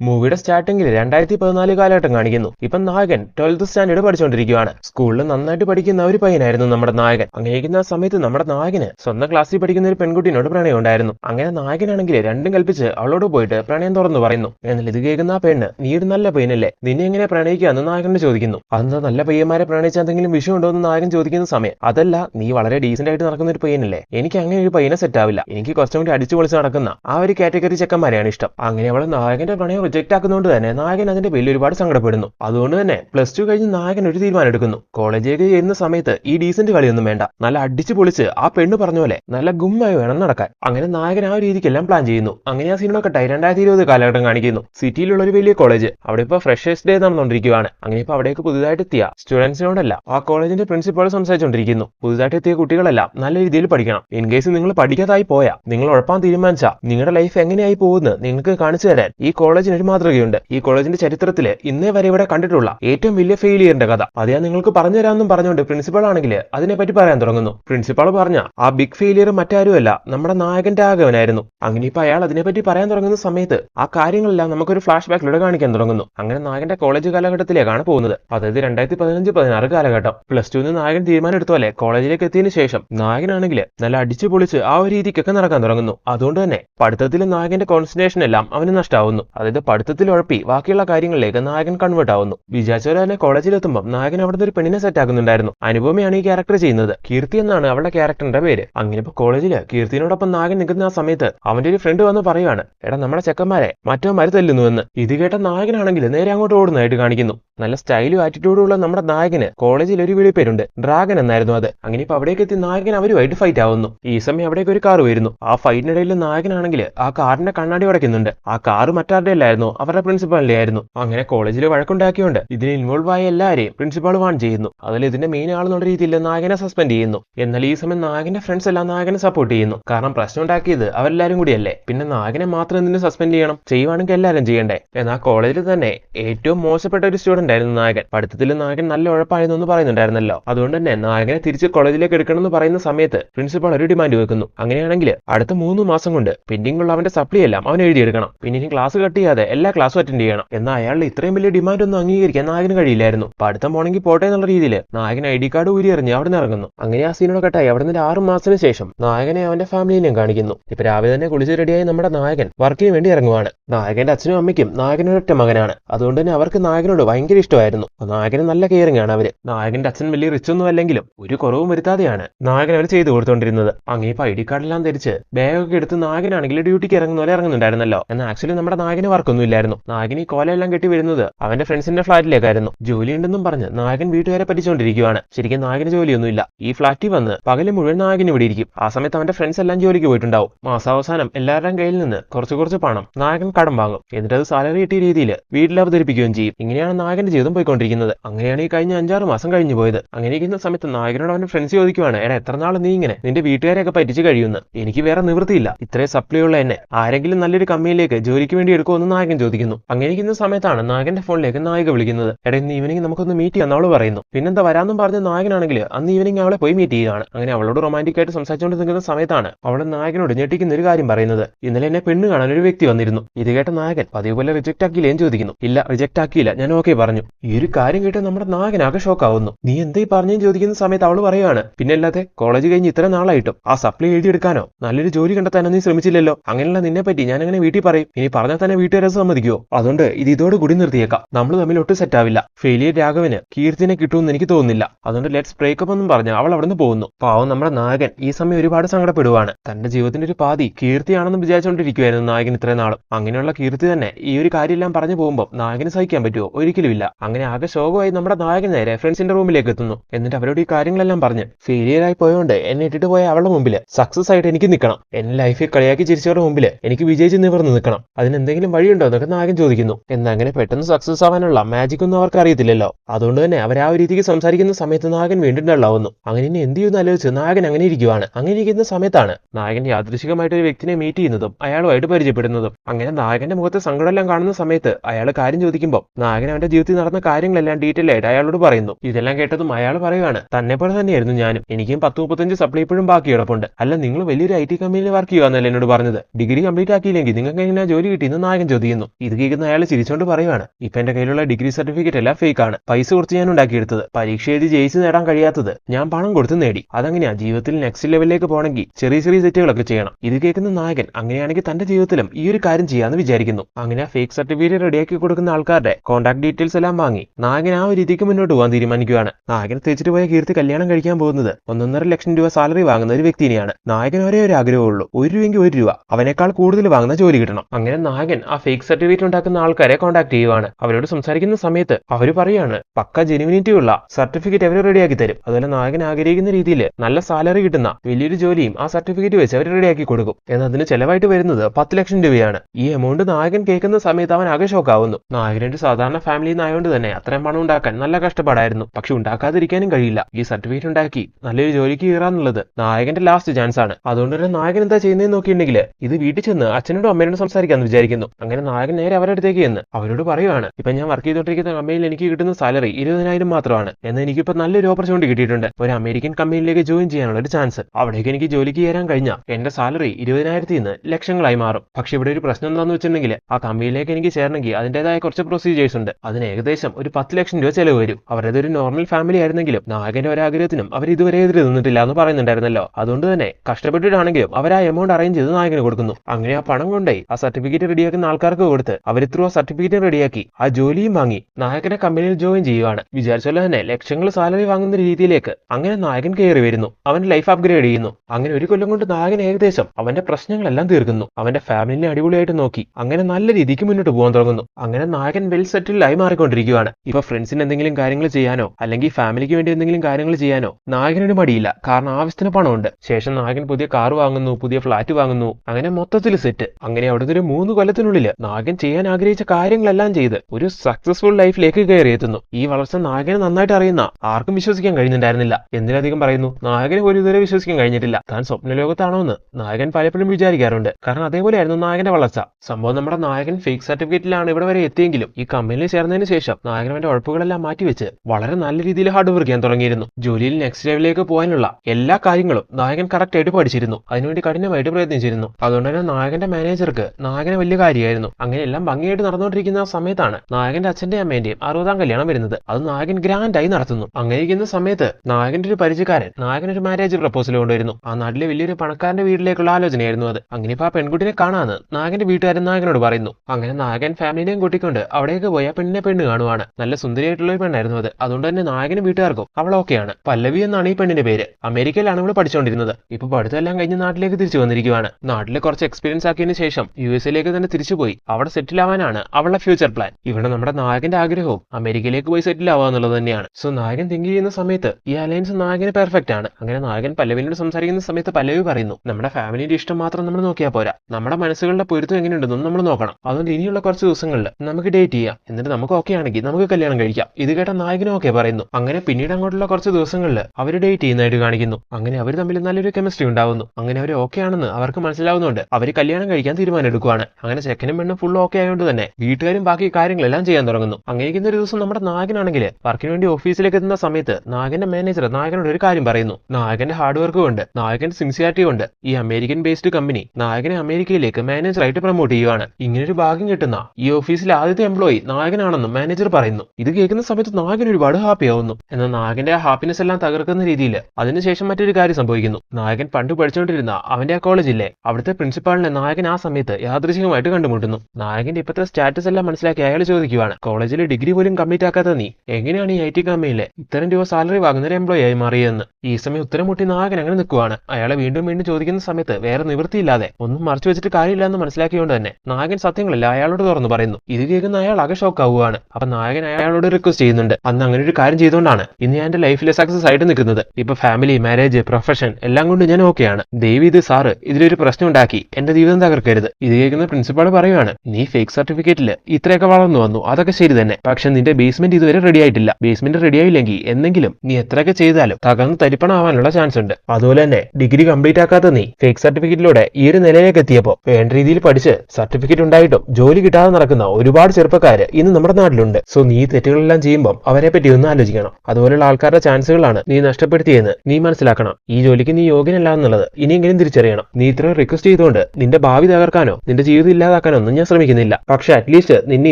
Speaker 1: മൂവിയുടെ സ്റ്റാർട്ടിംഗിൽ രണ്ടായിരത്തി പതിനാല് കാലഘട്ടം കാണിക്കുന്നു. ഇപ്പം നായകൻ ട്വൽത്ത് സ്റ്റാൻഡേർഡ് പഠിച്ചുകൊണ്ടിരിക്കുകയാണ് സ്കൂളിൽ നന്നായിട്ട് പഠിക്കുന്ന ഒരു പയ്യനായിരുന്നു നമ്മുടെ നായകൻ. അങ്ങനെയിരിക്കുന്ന സമയത്ത് നമ്മുടെ നായകന് സ്വന്തം ക്ലാസ്സിൽ പഠിക്കുന്ന ഒരു പെൺകുട്ടിയോട് പ്രണയം ഉണ്ടായിരുന്നു. അങ്ങനെ നായകനാണെങ്കിൽ രണ്ടും കൽപ്പിച്ച് അവളോട് പോയിട്ട് പ്രണയം തുറന്നു പറയുന്നു. എന്നാൽ ഇത് കേൾക്കുന്ന ആ പെണ്ണ് നീ ഒരു നല്ല പയ്യനല്ലേ? നിന്നെ എങ്ങനെ പ്രണയിക്കാന്ന് നായകനോട് ചോദിക്കുന്നു. അതെന്താ നല്ല പയ്യന്മാരെ പ്രണയിച്ച എന്തെങ്കിലും വിഷയം ഉണ്ടോ എന്ന് നായകൻ ചോദിക്കുന്ന സമയം. അതല്ല നീ വളരെ ഡീസന്റ് ആയിട്ട് നടക്കുന്ന ഒരു പയ്യനല്ലേ? എനിക്ക് അങ്ങനെ ഒരു പയ്യനെ സെറ്റ് ആവില്ല. എനിക്ക് കുറച്ചും കൂടി അടിച്ചു പൊളിച്ച് നടക്കുന്ന ആ ഒരു കാറ്റഗറി ചെക്കന്മാരെയാണ് ഇഷ്ടം. അങ്ങനെ അവൾ നായകന്റെ പ്രണയം റിജക്ട് ആക്കുന്നതുകൊണ്ട് തന്നെ നായകൻ അതിന്റെ പേരിൽ ഒരുപാട് സങ്കടപ്പെടുന്നു. അതുകൊണ്ട് തന്നെ പ്ലസ് ടു കഴിഞ്ഞ് നായകൻ ഒരു തീരുമാനം എടുക്കുന്നു കോളേജിലേക്ക് ചെയ്യുന്ന സമയത്ത് ഈ ഡീസന്റ് കളിയൊന്നും വേണ്ട. നല്ല അടിച്ചു പൊളിച്ച് ആ പെണ്ണ് പറഞ്ഞ പോലെ നല്ല ഗുമ്മായി വേണം നടക്കാൻ. അങ്ങനെ നായകൻ ആ രീതിക്കെല്ലാം പ്ലാൻ ചെയ്യുന്നു. അങ്ങനെ ആ സിനിമ കട്ടായി രണ്ടായിരത്തി ഇരുപത് കാലഘട്ടം കാണിക്കുന്നു. സിറ്റിയിലുള്ള ഒരു വലിയ കോളേജ് അവിടെ ഇപ്പോൾ ഫ്രഷേഴ്സ് ഡേ നടന്നുകൊണ്ടിരിക്കുകയാണ് അങ്ങനെ ഇപ്പോൾ അവിടേക്ക് പുതുതായിട്ട് എത്തിയ സ്റ്റുഡൻസിനോടല്ല ആ കോളേജിന്റെ പ്രിൻസിപ്പൾ സംസാരിച്ചുകൊണ്ടിരിക്കുന്നു പുതുതായിട്ട് എത്തിയ കുട്ടികളെല്ലാം നല്ല രീതിയിൽ പഠിക്കണം. ഇൻ കേസ് നിങ്ങൾ പഠിക്കാതായി പോയാൽ നിങ്ങൾ ഉഴപ്പാൻ തീരുമാനിച്ചാൽ നിങ്ങളുടെ ലൈഫ് എങ്ങനെയായി പോകുന്നത് നിങ്ങൾക്ക് കാണിച്ചു തരാൻ ഈ കോളേജിന് ഒരു മാതൃകയുണ്ട്. ഈ കോളേജിന്റെ ചരിത്രത്തിൽ ഇന്നേ വരെ ഇവിടെ കണ്ടിട്ടുള്ള ഏറ്റവും വലിയ ഫെയിലിയറിന്റെ കഥ. അത് ഞാൻ നിങ്ങൾക്ക് പറഞ്ഞു തരാമെന്നും പറഞ്ഞുകൊണ്ട് പ്രിൻസിപ്പൾ ആണെങ്കിൽ അതിനെപ്പറ്റി പറയാൻ തുടങ്ങുന്നു. പ്രിൻസിപ്പൾ പറഞ്ഞ ആ ബിഗ് ഫെയിലിയർ മറ്റാരുമല്ല നമ്മുടെ നായകൻ രാഘവനായിരുന്നു. അങ്ങനെ ഇപ്പൊ അയാൾ അതിനെപ്പറ്റി പറയാൻ തുടങ്ങുന്ന സമയത്ത് ആ കാര്യങ്ങളെല്ലാം നമുക്കൊരു ഫ്ലാഷ് ബാക്കിലൂടെ കാണിക്കാൻ തുടങ്ങുന്നു. അങ്ങനെ നായകന്റെ കോളേജ് കാലഘട്ടത്തിലേക്കാണ് പോകുന്നത്. അതായത് രണ്ടായിരത്തി പതിനഞ്ച് പതിനാറ് കാലഘട്ടം. പ്ലസ് ടുന്ന് നായകൻ തീരുമാനം എടുത്തോലെ കോളേജിലേക്ക് എത്തിയതിന് ശേഷം നായകനാണെങ്കിൽ നല്ല അടിച്ചു പൊളിച്ച് ആ ഒരു രീതിക്കൊക്കെ നടക്കാൻ തുടങ്ങുന്നു. അതുകൊണ്ട് തന്നെ പഠിത്തത്തിലെ നായകന്റെ കോൺസെൻട്രേഷൻ എല്ലാം അവന് നഷ്ടാവുന്നു. അതായത് പഠിത്തത്തിൽ ഉഴപ്പി ബാക്കിയുള്ള കാര്യങ്ങളിലേക്ക് നായകൻ കൺവേർട്ട് ആവുന്നു. വിചാരിച്ച പോലെ തന്നെ കോളേജിലെത്തുമ്പോൾ നായകൻ അവിടുത്തെ ഒരു പെണ്ണിനെ സെറ്റ് ആക്കുന്നുണ്ടായിരുന്നു. അനുപമയാണ് ഈ ക്യാരക്ടർ ചെയ്യുന്നത്. കീർത്തി എന്നാണ് അവളുടെ ക്യാരക്ടറിന്റെ പേര്. അങ്ങനെ ഇപ്പൊ കോളേജിൽ കീർത്തിനോടൊപ്പം നായകൻ നിൽക്കുന്ന ആ സമയത്ത് അവന്റെ ഒരു ഫ്രണ്ട് വന്ന് പറയുവാണ് എടാ നമ്മുടെ ചെക്കന്മാരെ മറ്റോ മരു എന്ന് ഇത് കേട്ട നായകനാണെങ്കിൽ നേരെ അങ്ങോട്ട് ഓടുന്നതായിട്ട് കാണിക്കുന്നു. നല്ല സ്റ്റൈലും ആറ്റിറ്റ്യൂഡും ഉള്ള നമ്മുടെ നായകന് കോളേജിൽ ഒരു വിളി പേരുണ്ട്. ഡ്രാഗൻ എന്നായിരുന്നു അത്. അങ്ങനെ ഇപ്പൊ അവിടേക്ക് എത്തി നായകൻ അവരുമായിട്ട് ഫൈറ്റ് ആവുന്നു. ഈ സമയം അവിടേക്ക് ഒരു കാർ വരുന്നു. ആ ഫൈറ്റിനിടയിൽ നായകനാണെങ്കിൽ ആ കാറിന്റെ കണ്ണാടി ഉടയ്ക്കുന്നുണ്ട്. ആ കാർ മറ്റാരുടെ അല്ലായിരുന്നു അവരുടെ പ്രിൻസിപ്പാളിന്റെ ആയിരുന്നു. അങ്ങനെ കോളേജിൽ വഴക്കുണ്ടാക്കിയോണ്ട് ഇതിന് ഇൻവോൾവ് ആയ എല്ലാവരെയും പ്രിൻസിപ്പാൾ വാൺ ചെയ്യുന്നു. അതിൽ ഇതിന്റെ മെയിൻ ആളെന്നുള്ള രീതിയിൽ നായകനെ സസ്പെൻഡ് ചെയ്യുന്നു. എന്നാൽ ഈ സമയം നായകന്റെ ഫ്രണ്ട്സ് എല്ലാം നായകനെ സപ്പോർട്ട് ചെയ്യുന്നു. കാരണം പ്രശ്നം ഉണ്ടാക്കിയത് അവരെല്ലാരും കൂടിയല്ലേ. പിന്നെ നായകനെ മാത്രം എന്തിനു സസ്പെൻഡ് ചെയ്യണം? ചെയ്യുവാണെങ്കിൽ എല്ലാവരും ചെയ്യണ്ടേ? എന്നാൽ കോളേജിൽ തന്നെ ഏറ്റവും മോശപ്പെട്ട ഒരു സ്റ്റുഡന്റ് ആയിരുന്നു നായകൻ. പഠിത്തത്തിൽ നായകൻ നല്ല ഉഴപ്പായിരുന്നു എന്ന് പറയുന്നുണ്ടായിരുന്നല്ലോ. അതുകൊണ്ട് തന്നെ നായകനെ തിരിച്ച് കോളേജിലേക്ക് എടുക്കണം എന്ന് പറയുന്ന സമയത്ത് പ്രിൻസിപ്പാൾ ഒരു ഡിമാൻഡ് വെക്കുന്നു. അങ്ങനെയാണെങ്കിൽ അടുത്ത മൂന്ന് മാസം കൊണ്ട് പെൻഡിംഗ് ഉള്ള അവന്റെ സപ്ലി എല്ലാം അവൻ എഴുതിയെടുക്കണം. പിന്നെ ഇനി ക്ലാസ് കട്ട് ചെയ്യാതെ എല്ലാ ക്ലാസ്സും അറ്റൻഡ് ചെയ്യണം. എന്നാൽ അയാളുടെ ഇത്രയും വലിയ ഡിമാൻഡ് ഒന്നും അംഗീകരിക്കാൻ നായകന് കഴിയില്ലായിരുന്നു. പഠിത്തം പോണെങ്കിൽ പോട്ടെ എന്നുള്ള രീതിയിൽ നായകൻ ഐ ഡി കാർഡ് ഊരി എറിഞ്ഞ് അവിടെ നിന്ന് ഇറങ്ങുന്നു. അങ്ങനെ ആ സീനോട് കട്ടായി അവിടെ നിന്ന് ആറ് മാസത്തിന് ശേഷം നായകനെ അവന്റെ ഫാമിലിനെയും കാണിക്കുന്നു. ഇപ്പൊ രാവിലെ തന്നെ കുളിച്ച് റെഡിയായി നമ്മുടെ നായകൻ വർക്കിന് വേണ്ടി ഇറങ്ങുവാണ്. നായകന്റെ അച്ഛനും അമ്മയ്ക്കും നായകനൊരൊറ്റ മകനാണ്. അതുകൊണ്ട് തന്നെ അവർക്ക് നായകനോട് ഭയങ്കര ഇഷ്ടമായിരുന്നു. നായകന് നല്ല കെയറിംഗ് ആണ് അവർ. നായകന്റെ അച്ഛൻ വലിയ റിച്ച് ഒന്നും അല്ലെങ്കിലും ഒരു കുറവും വരുത്താതെയാണ് നായകൻ അവർ ചെയ്തു കൊടുത്തോണ്ടിരുന്നത്. അങ്ങനെ ഇപ്പൊ ഐ ഡി കാർഡെല്ലാം ധരിച്ച് ബാഗൊക്കെ എടുത്ത് നായകനാണെങ്കിൽ ഡ്യൂട്ടിക്ക് ഇറങ്ങുന്ന പോലെ ഇറങ്ങുന്നുണ്ടായിരുന്നല്ലോ. എന്നാൽ ആക്ച്വലി നമ്മുടെ നായകന് വർക്കൊന്നും ഇല്ലായിരുന്നു. നായകൻ ഈ കെട്ടി വരുന്നത് അവന്റെ ഫ്രണ്ട്സിന്റെ ഫ്ളാറ്റിലേക്കായിരുന്നു ജോലിയുണ്ടെന്നും പറഞ്ഞ് നായകൻ വീട്ടുകാരെ പറ്റിച്ചുകൊണ്ടിരിക്കുകയാണ് ശരിക്കും നായകന് ജോലിയൊന്നുമില്ല. ഈ ഫ്ളാറ്റിൽ വന്ന് പകൽ മുഴുവൻ നായകൻ ഇവിടെ ഇരിക്കും. ആ സമയത്ത് അവന്റെ ഫ്രണ്ട്സ് എല്ലാം ജോലിക്ക് പോയിട്ടുണ്ടാവും. മാസാവസാനം എല്ലാവരുടെയും കയ്യിൽ നിന്ന് കുറച്ച് കുറച്ച് പണം നായകൻ കടം വാങ്ങും. എന്നിട്ട് അത് സാലറി കിട്ടിയ രീതിയിൽ വീട്ടിൽ അവതരിപ്പിക്കുകയും ചെയ്യും. ഇങ്ങനെയാണ് നായകന്റെ ജീവിതം പോയിക്കൊണ്ടിരിക്കുന്നത്. അങ്ങനെയാണ് ഈ കഴിഞ്ഞ അഞ്ചാറ് മാസം കഴിഞ്ഞു പോയത്. അങ്ങനെ ഇരിക്കുന്ന സമയത്ത് നായകനോട് അവന്റെ ഫ്രണ്ട്സ് ചോദിക്കുവാണ് എടാ എത്ര നാൾ നീ ഇങ്ങനെ നിന്റെ വീട്ടുകാരെയൊക്കെ പറ്റിച്ച് കഴിയുന്നു? എനിക്ക് വേറെ നിവൃത്തിയില്ല. ഇത്രയും സപ്ലൈ ഉള്ള എന്നെ. ആരെങ്കിലും നല്ലൊരു കമ്പനിയിലേക്ക് ജോലിക്ക് വേണ്ടി എടുക്കുമെന്ന് നായകൻ ചോദിക്കുന്നു. അങ്ങനെ ഇരിക്കുന്ന സമയത്താണ് നായകന്റെ ഫോണിലേക്ക് നായിക വിളിക്കുന്നത്. എടാ ഇന്ന് ഈവനിങ് നമുക്കൊന്ന് മീറ്റ് ചെയ്യാൻ അവൾ പറയുന്നു. പിന്നെന്താ വരാമെന്നും പറഞ്ഞ നായകനാണെങ്കിൽ അന്ന് ഈവനിങ് അവളെ പോയി മീറ്റ് ചെയ്യുകയാണ്. അങ്ങനെ അവളോട് റൊമാന്റിക് ആയിട്ട് സംസാരിച്ചുകൊണ്ട് നിൽക്കുന്ന സമയത്താണ് അവളെ നായകനോട് ഞെട്ടിക്കുന്ന ഒരു കാര്യം പറയുന്നത്. ഇന്നലെ എന്നെ പെണ്ണ് കാണാൻ ഒരു വ്യക്തി വന്നിരുന്നു. ഇത് കേട്ട നായകൻ പതിവ് പോലെ റിജക്ട് ആക്കിയില്ലേ ചോദിക്കുന്നു. ഇല്ല റിജക്ട് ആക്കിയില്ല. ഞാൻ ഓക്കെ പറഞ്ഞു. ഈ ഒരു കാര്യം കേട്ട് നമ്മുടെ നാഗൻ ഷോക്ക് ആവുന്നു നീ എന്തേ പറഞ്ഞു ചോദിക്കുന്ന സമയത്ത് അവൾ പറയുകയാണ് പിന്നെ അല്ലാതെ കോളേജ് കഴിഞ്ഞ് ഇത്ര നാളായിട്ടും ആ സപ്ലൈ എഴുതിയെടുക്കാനോ? നല്ലൊരു ജോലി കണ്ടെത്താനോ നീ ശ്രമിച്ചില്ലല്ലോ? അങ്ങനെയുള്ള നിന്നെ പറ്റി ഞാൻ അങ്ങനെ വീട്ടിൽ പറയും. ഇനി പറഞ്ഞാൽ തന്നെ വീട്ടുകാരെ സമ്മതിക്കുമോ അതുകൊണ്ട് ഇത് ഇതോട് കൂടി നിർത്തിയേക്കാം. നമ്മൾ തമ്മിൽ ഒട്ടും സെറ്റ് ആവില്ല. ഫെയിലിയർ രാഘവന് കീർത്തിനെ കിട്ടുമെന്ന് എനിക്ക് തോന്നുന്നില്ല. അതുകൊണ്ട് ലെറ്റ്സ് ബ്രേക്കപ്പ് എന്നും പറഞ്ഞ് അവൾ അവിടുന്ന് പോകുന്നു. പാവം നമ്മുടെ നായകൻ ഈ സമയം ഒരുപാട് സങ്കടപ്പെടുവാണ്. തന്റെ ജീവിതത്തിന്റെ ഒരു പാതി കീർത്തിയാണെന്ന് വിചാരിച്ചുകൊണ്ടിരിക്കുവായിരുന്നു നായകൻ ഇത്രയും നാളും. അങ്ങനെയുള്ള കീർത്തി തന്നെ ഈ ഒരു കാര്യമെല്ലാം പറഞ്ഞു പോകുമ്പോൾ നായകന് സഹിക്കാൻ പറ്റുമോ? ഒരിക്കലുമില്ല. കിട്ടുന്നില്ല അങ്ങനെ ആകെ ശോകമായി നമ്മുടെ നായകൻ നേരെ ഫ്രണ്ട്സിന്റെ റൂമിലേക്ക് എത്തുന്നു. എന്നിട്ട് അവരോട് ഈ കാര്യങ്ങളെല്ലാം പറഞ്ഞ്. ഫെയിലിയർ ആയി പോയോണ്ട് എന്നെ ഇട്ടിട്ട് പോയ അവളുടെ മുമ്പിൽ സക്സസ് ആയിട്ട് എനിക്ക് നിൽക്കണം എന്നെ ലൈഫിൽ കളിയാക്കി ചിരിച്ചവരുടെ മുമ്പിൽ എനിക്ക് വിജയിച്ച് നിവർന്ന് നിൽക്കണം അതിന് എന്തെങ്കിലും വഴിയുണ്ടോ എന്നൊക്കെ നായകൻ ചോദിക്കുന്നു. എന്നങ്ങനെ പെട്ടെന്ന് സക്സസ് ആവാനുള്ള മാജിക് ഒന്നും അവർക്ക് അറിയത്തില്ലല്ലോ. അതുകൊണ്ട് തന്നെ അവർ ആ രീതിക്ക് സംസാരിക്കുന്ന സമയത്ത് നായകൻ വീണ്ടും ഡള്ളാവുന്നു. അങ്ങനെ ഇനി എന്ത് ചെയ്യുന്നു ആലോചിച്ച് നായകൻ അങ്ങനെ ഇരിക്കുവാണ്. അങ്ങനെ ഇരിക്കുന്ന സമയത്താണ് നായകൻ യാദൃശികമായിട്ട് ഒരു വ്യക്തിനെ മീറ്റ് ചെയ്യുന്നതും അയാളുമായിട്ട് പരിചയപ്പെടുന്നതും. അങ്ങനെ നായകന്റെ മുഖത്ത് സങ്കടമെല്ലാം കാണുന്ന സമയത്ത് അയാൾ കാര്യം ചോദിക്കുമ്പോൾ നായകൻ അവന്റെ ജീവിതത്തിൽ നടന്ന കാര്യങ്ങളെല്ലാം ഡീറ്റെയിൽ ആയിട്ട് അയാളോട് പറയുന്നു. ഇതെല്ലാം കേട്ടതും അയാൾ പറയുകയാണ് തന്നെ പോലെ തന്നെയായിരുന്നു ഞാനും. എനിക്കും പത്ത് മുപ്പത്തഞ്ച് സപ്ലൈ ഇപ്പോഴും ബാക്കി കിടപ്പുണ്ട് അല്ല നിങ്ങൾ വലിയൊരു ഐ ടി കമ്പനിയിൽ വർക്ക് ചെയ്യുവാന്നല്ലേ എന്നോട് പറഞ്ഞത്. ഡിഗ്രി കംപ്ലീറ്റ് ആക്കിയില്ലെങ്കിൽ നിങ്ങൾക്ക് എങ്ങനെ ജോലി കിട്ടിയെന്ന് നായകൻ ചോദിക്കുന്നു. ഇത് കേൾക്കുന്ന അയാൾ ചിരിച്ചുകൊണ്ട് പറയുകയാണ് ഇപ്പൊ എന്റെ കയ്യിലുള്ള ഡിഗ്രി സർട്ടിഫിക്കറ്റ് എല്ലാം ഫേക്ക് ആണ്. പൈസ കുറച്ച് ഞാൻ ഉണ്ടാക്കിയെടുത്തത്. പരീക്ഷ എഴുതി ജയിച്ച് നേടാൻ കഴിയാത്തത്. ഞാൻ പണം കൊടുത്ത് നേടി. അതങ്ങനെയാ ജീവിതത്തിൽ നെക്സ്റ്റ് ലെവലിലേക്ക് പോകണമെങ്കിൽ ചെറിയ ചെറിയ തെറ്റുകളൊക്കെ ചെയ്യണം. ഇത് കേൾക്കുന്ന നായകൻ അങ്ങനെയാണെങ്കിൽ തന്റെ ജീവിതത്തിലും ഈ ഒരു കാര്യം ചെയ്യാന്ന് വിചാരിക്കുന്നു. അങ്ങനെ ഫേക്ക് സർട്ടിഫിക്കറ്റ് റെഡിയാക്കി കൊടുക്കുന്ന ആൾക്കാരുടെ കോൺടാക്ട് ഡീറ്റെയിൽസ് എല്ലാം വാങ്ങി. നായകൻ ആ ഒരു രീതിക്ക് മുന്നോട്ട് പോകാൻ തീരുമാനിക്കുകയാണ്. നായകൻ തേച്ചിട്ട് പോയ കീർത്തി കല്യാണം കഴിക്കാൻ പോകുന്നത് ഒന്നൊന്നര ലക്ഷം രൂപ സാലറി വാങ്ങുന്ന ഒരു വ്യക്തിനെയാണ്. നായകൻ ഒരേ ഒരു ആഗ്രഹമുള്ളൂ ഒരു രൂപയെങ്കിൽ ഒരു രൂപ. അവനേക്കാൾ കൂടുതൽ വാങ്ങുന്ന ജോലി കിട്ടണം. അങ്ങനെ നായകൻ ആ ഫേക്ക് സർട്ടിഫിക്കറ്റ് ഉണ്ടാക്കുന്ന ആൾക്കാരെ കോൺടാക്ട് ചെയ്യുവാണ്. അവരോട് സംസാരിക്കുന്ന സമയത്ത് അവർ പറയാണ് പക്ക ജെനുവിനിറ്റി ഉള്ള സർട്ടിഫിക്കറ്റ് അവർ റെഡിയാക്കി തരും. അതുപോലെ നായകൻ ആഗ്രഹിക്കുന്ന രീതിയിൽ നല്ല സാലറി കിട്ടുന്ന വലിയൊരു ജോലിയും ആ സർട്ടിഫിക്കറ്റ് വെച്ച് അവർ റെഡിയാക്കി കൊടുക്കും. എന്നാൽ അതിന് ചെലവായിട്ട് വരുന്നത് പത്ത് ലക്ഷം രൂപയാണ്. ഈ എമൗണ്ട് നായകൻ കേൾക്കുന്ന സമയത്ത് അവൻ ആകെ ഷോക്കാവുന്നു നായകൻ ഒരു സാധാരണ ഫാമിലിയിൽ നിന്നായതുകൊണ്ട് തന്നെ അത്രയും പണം ഉണ്ടാക്കാൻ നല്ല കഷ്ടപ്പാടായിരുന്നു. പക്ഷെ ഉണ്ടാക്കാതിരിക്കാനും കഴിയില്ല. ഈ സർട്ടിഫിക്കറ്റ് ഉണ്ടാക്കി നല്ലൊരു ജോലിക്ക് കയറാന്നുള്ളത് നായകന്റെ ലാസ്റ്റ് ചാൻസ് ആണ്. അതുകൊണ്ട് തന്നെ നായകൻ എന്താ ചെയ്യുന്നതെന്ന് നോക്കിയിട്ടുണ്ടെങ്കിൽ ഇത് വീട്ടിൽ ചെന്ന് അച്ഛനോടും അമ്മയോടും സംസാരിക്കാന്ന് വിചാരിക്കുന്നു. അങ്ങനെ നായകൻ നേരെ അവരുടെ അടുത്തേക്ക് ചെന്ന് അവരോട് പറയുവാണ് ഇപ്പൊ ഞാൻ വർക്ക് ചെയ്തുകൊണ്ടിരിക്കുന്ന കമ്പനിയിൽ എനിക്ക് കിട്ടുന്ന സാലറി ഇരുപതിനായിരം മാത്രമാണ്. എന്നാൽ എനിക്കിപ്പോ നല്ലൊരു ഓപ്പർച്യൂണിറ്റി കിട്ടിയിട്ടുണ്ട്. ഒരു അമേരിക്കൻ കമ്പനിയിലേക്ക് ജോയിൻ ചെയ്യാനുള്ള ഒരു ചാൻസ് അവിടേക്ക് എനിക്ക് ജോലിക്ക് കയറാൻ കഴിഞ്ഞാൽ എന്റെ സാലറി ഇരുപതിനായിരത്തിൽ നിന്ന് ലക്ഷങ്ങളായി മാറും. പക്ഷെ ഇവിടെ ഒരു പ്രശ്നം എന്താണെന്ന് വെച്ചിട്ടുണ്ടെങ്കിൽ ആ കമ്പനിയിലേക്ക് എനിക്ക് ചേരണമെങ്കിൽ അതിന്റേതായ കുറച്ച് പ്രൊസീജിയേഴ്സ് ഉണ്ട്. അതിന് ഏകദേശം ഒരു പത്ത് ലക്ഷം രൂപ ചെലവ് വരും. അവരതൊരു നോർമൽ ഫാമിലി ആയിരുന്നെങ്കിലും നായകന്റെ ഒരാഗ്രഹത്തിനും അവർ ഇതുവരെ എതിരെ നിന്നിട്ടില്ല എന്ന് പറയുന്നുണ്ടായിരുന്നല്ലോ. അതുകൊണ്ട് തന്നെ കഷ്ടപ്പെട്ടിട്ടാണെങ്കിലും അവർ ആ എമൗണ്ട് അറേഞ്ച് ചെയ്ത് നായകന് കൊടുക്കുന്നു. അങ്ങനെ ആ പണം കൊണ്ടേ ആ സർട്ടിഫിക്കറ്റ് റെഡിയാക്കുന്ന ആൾക്കാർക്ക് കൊടുത്ത് അവർ ത്രൂ സർട്ടിഫിക്കറ്റ് റെഡിയാക്കി ആ ജോലിയും വാങ്ങി നായകനെ കമ്പനിയിൽ ജോയിൻ ചെയ്യുവാണ്. വിചാരിച്ചല്ലോ തന്നെ ലക്ഷങ്ങൾ സാലറി വാങ്ങുന്ന രീതിയിലേക്ക് അങ്ങനെ നായകൻ കയറി വരുന്നു. അവൻ ലൈഫ് അപ്ഗ്രേഡ് ചെയ്യുന്നു. അങ്ങനെ ഒരു കൊല്ലം കൊണ്ട് നായകൻ ഏകദേശം അവന്റെ പ്രശ്നങ്ങളെല്ലാം തീർക്കുന്നു. അവന്റെ ഫാമിലിനെ അടിപൊളിയായിട്ട് നോക്കി. അങ്ങനെ നല്ല രീതിക്ക് മുന്നോട്ട് പോകാൻ തുടങ്ങുന്നു. അങ്ങനെ നായകൻ വെൽ സെറ്റിൽഡ് ആയി മാറിക്കൊണ്ടിരിക്കുകയാണ് ഇപ്പൊ ഫ്രണ്ട്സിന് എന്തെങ്കിലും കാര്യങ്ങൾ ചെയ്യാനോ അല്ലെങ്കിൽ ഫാമിലിക്ക് വേണ്ടി എന്തെങ്കിലും കാര്യങ്ങൾ ചെയ്യാനോ നായകനൊരു മടിയില്ല. കാരണം ആവശ്യത്തിന് പണമുണ്ട്. ശേഷം നായകൻ പുതിയ കാർ വാങ്ങുന്നു പുതിയ ഫ്ലാറ്റ് വാങ്ങുന്നു. അങ്ങനെ മൊത്തത്തിൽ സെറ്റ് അങ്ങനെ അവിടുന്ന് ഒരു മൂന്ന് കൊല്ലത്തിനുള്ളിൽ നായകൻ ചെയ്യാൻ ആഗ്രഹിച്ച കാര്യങ്ങളെല്ലാം ചെയ്ത് ഒരു സക്സസ്ഫുൾ ലൈഫിലേക്ക് കയറി എത്തുന്നു. ഈ വളർച്ച നായകനെ നന്നായിട്ട് അറിയുന്ന ആർക്കും വിശ്വസിക്കാൻ കഴിയുന്നുണ്ടായിരുന്നില്ല എന്തിനധികം പറയുന്നു നായകന് ഒരു ഇതുവരെ വിശ്വസിക്കാൻ കഴിഞ്ഞിട്ടില്ല. താൻ സ്വപ്ന ലോകത്താണോ എന്ന് നായകൻ പലപ്പോഴും വിചാരിക്കാറുണ്ട്. കാരണം അതേപോലെയായിരുന്നു നായകന്റെ വളർച്ച. സംഭവം നമ്മുടെ നായകൻ ഫേക്ക് സർട്ടിഫിക്കറ്റിലാണ് ഇവിടെ വരെ എത്തിയെങ്കിലും ഈ കമ്പനിയിൽ ചേർന്നതിന് ശേഷം നായകൻ ഉഴപ്പുകളെല്ലാം മാറ്റിവെച്ച് വളരെ നല്ല രീതിയിൽ ഹാർഡ് വർക്ക് ചെയ്യാൻ തുടങ്ങിയിരുന്നു. ജോലിയിൽ നെക്സ്റ്റ് ലെവലിലേക്ക് പോകാനുള്ള എല്ലാ കാര്യങ്ങളും നായകൻ കറക്റ്റ് ആയിട്ട് പഠിച്ചിരുന്നു. അതിനുവേണ്ടി കഠിനമായിട്ട് പ്രയത്നിച്ചിരുന്നു. അതുകൊണ്ട് തന്നെ നായകന്റെ മാനേജർക്ക് നായകനെ വലിയ കാര്യമായിരുന്നു. അങ്ങനെ എല്ലാം ഭംഗിയായിട്ട് നടന്നുകൊണ്ടിരിക്കുന്ന സമയത്താണ് നായകന്റെ അച്ഛന്റെയും അമ്മേന്റെയും അറുപതാം കല്യാണം വരുന്നത്. അത് നായകൻ ഗ്രാൻഡ് ആയി നടത്തുന്നു. അങ്ങനെ ഇരിക്കുന്ന സമയത്ത് നായകന്റെ ഒരു പരിചയക്കാരൻ നായകൻ ഒരു മാരേജ് പ്രപ്പോസൽ കൊണ്ടുവരുന്നു. ആ നാട്ടിലെ വലിയൊരു പണക്കാരന്റെ വീട്ടിലേക്കുള്ള ആലോചനയായിരുന്നു അത്. അങ്ങനെ ഇപ്പൊ ആ പെൺകുട്ടിനെ കാണാന്ന് നായകന്റെ വീട്ടുകാരൻ നായകനോട് പറയുന്നു. അങ്ങനെ നായകൻ ഫാമിലിനെയും കൂട്ടിക്കൊണ്ട് അവിടേക്ക് പോയി. ആ പെണ്ണിനെ പെണ്ണ് കാണുവാണ്. നല്ല സുന്ദരിയായിട്ടുള്ള ഒരു പെണ്ണായിരുന്നു അത്. അതുകൊണ്ട് തന്നെ നായകനും വീട്ടുകാർക്കും അവൾ ഓക്കെയാണ്. പല്ലവി എന്നാണ് ഈ പെണ്ണിന്റെ പേര്. അമേരിക്കയിലാണ് അവൾ പഠിച്ചുകൊണ്ടിരുന്നത് ഇപ്പൊ പഠിത്തമെല്ലാം കഴിഞ്ഞ് നാട്ടിലേക്ക് തിരിച്ചു വന്നിരിക്കുകയാണ് നാട്ടിലെ കുറച്ച് എക്സ്പീരിയൻസ് ആക്കിയതിനു ശേഷം യു എസിലേക്ക് തന്നെ തിരിച്ചുപോയി അവിടെ സെറ്റിൽ ആവാനാണ് അവളുടെ ഫ്യൂച്ചർ പ്ലാൻ ഇവിടെ നമ്മുടെ നായകന്റെ ആഗ്രഹവും അമേരിക്കയിലേക്ക് പോയി സെറ്റിൽ ആവുക എന്നുള്ളത് തന്നെയാണ്. സോ നായകൻ തിങ്ക് ചെയ്യുന്ന സമയത്ത് ഈ അലയൻസ് നായകന് പെർഫെക്റ്റ് ആണ്. അങ്ങനെ നായകൻ പല്ലവിനോട് സംസാരിക്കുന്ന സമയത്ത് പല്ലവി പറയുന്നു നമ്മുടെ ഫാമിലിയുടെ ഇഷ്ടം മാത്രം നമ്മൾ നോക്കിയാൽ പോരാ. നമ്മുടെ മനസ്സുകളുടെ പൊരുത്തം എങ്ങനെയുണ്ടെന്നും നമ്മൾ നോക്കണം. അതുകൊണ്ട് ഇനിയുള്ള കുറച്ച് ദിവസങ്ങളിൽ നമുക്ക് ഡേറ്റ് ചെയ്യാം. എന്നിട്ട് നമുക്ക് ഓക്കെ ആണെങ്കിൽ നമുക്ക് കല്യാണം കഴിക്കാം. ഇത് കേട്ട നായകനും ഓക്കെ പറയുന്നു അങ്ങനെ പിന്നീട് അങ്ങോട്ടുള്ള കുറച്ച് ദിവസങ്ങളിൽ അവർ ഡേറ്റ് ചെയ്യുന്നതായിട്ട് കാണിക്കുന്നു. അങ്ങനെ അവർ തമ്മിൽ നല്ലൊരു കെമിസ്ട്രി ഉണ്ടാവുന്നു. അങ്ങനെ അവർ ഓക്കെ ആണെന്ന് അവർക്ക് മനസ്സിലാവുന്നുണ്ട്. അവർ കല്യാണം കഴിക്കാൻ തീരുമാനം അങ്ങനെ ചെക്കനും പെണ്ണും ഫുൾ ഓക്കെ ആയതുകൊണ്ട് തന്നെ വീട്ടുകാരും ബാക്കി കാര്യങ്ങളെല്ലാം ചെയ്യാൻ തുടങ്ങുന്നു. അങ്ങനെ ഒരു ദിവസം നമ്മുടെ നായകനാണെങ്കിൽ വർക്കിന് വേണ്ടി ഓഫീസിലേക്ക് എത്തുന്ന സമയത്ത് നായകന്റെ മാനേജർ നായകനോട് ഒരു കാര്യം പറയുന്നു. നായകന്റെ ഹാർഡ് വർക്ക് കൊണ്ട് നായകന്റെ സിൻസിയാരിറ്റി കൊണ്ട് ഈ അമേരിക്കൻ ബേസ്ഡ് കമ്പനി നായകനെ അമേരിക്കയിലേക്ക് മാനേജറായിട്ട് പ്രൊമോട്ട് ചെയ്യുവാണ്. ഇങ്ങനൊരു ഭാഗ്യം കിട്ടുന്ന ഈ ഓഫീസിലെ ആദ്യത്തെ എംപ്ലോയി നായകനാണെന്നും മാനേജർ പറയുന്നു ഇത് കേൾക്കുന്ന സമയത്ത് നാഗൻ ഒരുപാട് ഹാപ്പി ആവുന്നു. എന്നാൽ നാഗന്റെ ആ ഹാപ്പിനെസ് എല്ലാം തകർക്കുന്ന രീതിയിൽ അതിനുശേഷം മറ്റൊരു കാര്യം സംഭവിക്കുന്നു. നായകൻ പണ്ട് പഠിച്ചുകൊണ്ടിരുന്ന അവന്റെ ആ കോളേജില്ലേ അവിടുത്തെ പ്രിൻസിപ്പാളിനെ നായകൻ ആ സമയത്ത് യാദൃശികമായിട്ട് കണ്ടുമുട്ടുന്നു. നായകന്റെ ഇപ്പോഴത്തെ സ്റ്റാറ്റസ് എല്ലാം മനസ്സിലാക്കി അയാൾ ചോദിക്കുവാണ് കോളേജിലെ ഡിഗ്രി പോലും കംപ്ലീറ്റ് ആക്കാത്ത നീ എങ്ങനെയാണ് ഈ ഐ ടി കമ്പനിയിലെ ഇത്തരം രൂപ സാലറി വാങ്ങുന്ന ഒരു എംപ്ലോയി ആയി മാറിയതെന്ന് ഈ സമയം ഉത്തരം മുട്ടി നായകൻ അങ്ങനെ നിൽക്കുവാണ്. അയാളെ വീണ്ടും വീണ്ടും ചോദിക്കുന്ന സമയത്ത് വേറെ നിവൃത്തിയില്ലാതെ ഒന്നും മറച്ചു വെച്ചിട്ട് കാര്യമില്ല എന്ന് മനസ്സിലാക്കിയോണ്ട് തന്നെ നായകൻ സത്യങ്ങളല്ല അയാളോട് തുറന്നു പറയുന്നു. ഇത് കേൾക്കുന്ന അയാൾ ആകെ ഷോക്ക് ആവുകയാണ് അപ്പൊ നായകൻ അയാളോട് റിക്വസ്റ്റ് ചെയ്യുന്നുണ്ട്. അന്ന് അങ്ങനെ ഒരു കാര്യം ചെയ്തുകൊണ്ടാണ് ഇന്ന് ഞാൻ എന്റെ ലൈഫിലെ സക്സസ് ആയിട്ട് നിൽക്കുന്നത്. ഇപ്പൊ ഫാമിലി മാരേജ് പ്രൊഫഷൻ എല്ലാം കൊണ്ട് ഞാൻ ഓക്കെയാണ് ദേവി ഇത് സാറ് ഇതിലൊരു പ്രശ്നം ഉണ്ടാക്കി. എന്റെ ജീവിതം തകർക്കരുത്. ഇത് കേൾക്കുന്ന പ്രിൻസിപ്പാൾ പറയുവാണ് നീ ഫേക്ക് സർട്ടിഫിക്കറ്റിൽ ഇത്രയൊക്കെ വളർന്നു വന്നു. അതൊക്കെ ശരി തന്നെ. പക്ഷെ നിന്റെ ബേസ്മെന്റ് ഇതുവരെ റെഡി ആയിട്ടില്ല. ബേസ്മെന്റ് റെഡി ആയില്ലെങ്കിൽ എന്തെങ്കിലും നീ എത്രയൊക്കെ ചെയ്താലും തകർന്ന് തരിപ്പണമാവാനുള്ള ചാൻസ് ഉണ്ട്. അതുപോലെ തന്നെ ഡിഗ്രി കംപ്ലീറ്റ് ആക്കാത്ത നീ ഫേക്ക് സർട്ടിഫിക്കറ്റിലൂടെ ഈ ഒരു നിലയിലേക്ക് എത്തിയപ്പോൾ വേണ്ട രീതിയിൽ പഠിച്ച് സർട്ടിഫിക്കറ്റ് ഉണ്ടായിട്ടും ജോലി കിട്ടാതെ നടക്കുന്ന ഒരുപാട് ചെറുപ്പക്കാര് ഇന്ന് നമ്മുടെ നാട്ടിലുണ്ട് സോ നീ തെറ്റുകളെല്ലാം ചെയ്യുമ്പോൾ അവരെ പറ്റി ഒന്ന് ആലോചിക്കണം. അതുപോലെയുള്ള ആൾക്കാരുടെ ചാൻസുകളാണ് നീ നഷ്ടപ്പെടുത്തിയെന്ന് നീ മനസ്സിലാക്കണം. ഈ ജോലിക്ക് നീ യോഗ്യനല്ല എന്നുള്ളത് ഇനിയെങ്കിലും തിരിച്ചറിയണം. നീ ഇത്ര റിക്വസ്റ്റ് ചെയ്തുകൊണ്ട് നിന്റെ ഭാവി തകർക്കാനോ നിന്റെ ജീവിതം ഇല്ലാതാക്കാനോ ഒന്നും ഞാൻ ശ്രമിക്കുന്നില്ല. പക്ഷെ അറ്റ്ലീസ്റ്റ് നിന്നെ